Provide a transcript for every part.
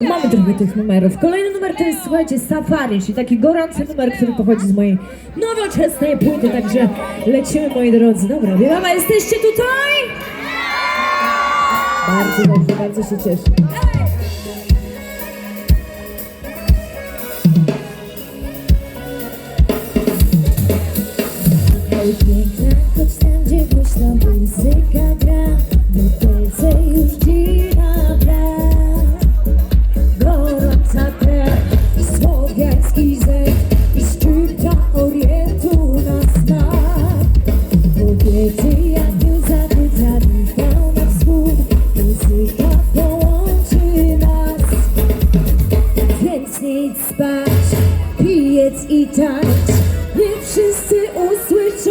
Mamy trochę tych numerów. Kolejny numer to jest, słuchajcie, Safari, czyli taki gorący numer, który pochodzi z mojej nowoczesnej płyty, także lecimy, moi drodzy. Dobra, Wielama, jesteście tutaj? Bardzo dobrze, bardzo się cieszę. Choć tam, gdzie biec i tańcz, by wszyscy usłyszą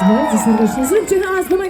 ağzını, sizin başınızı, ağzını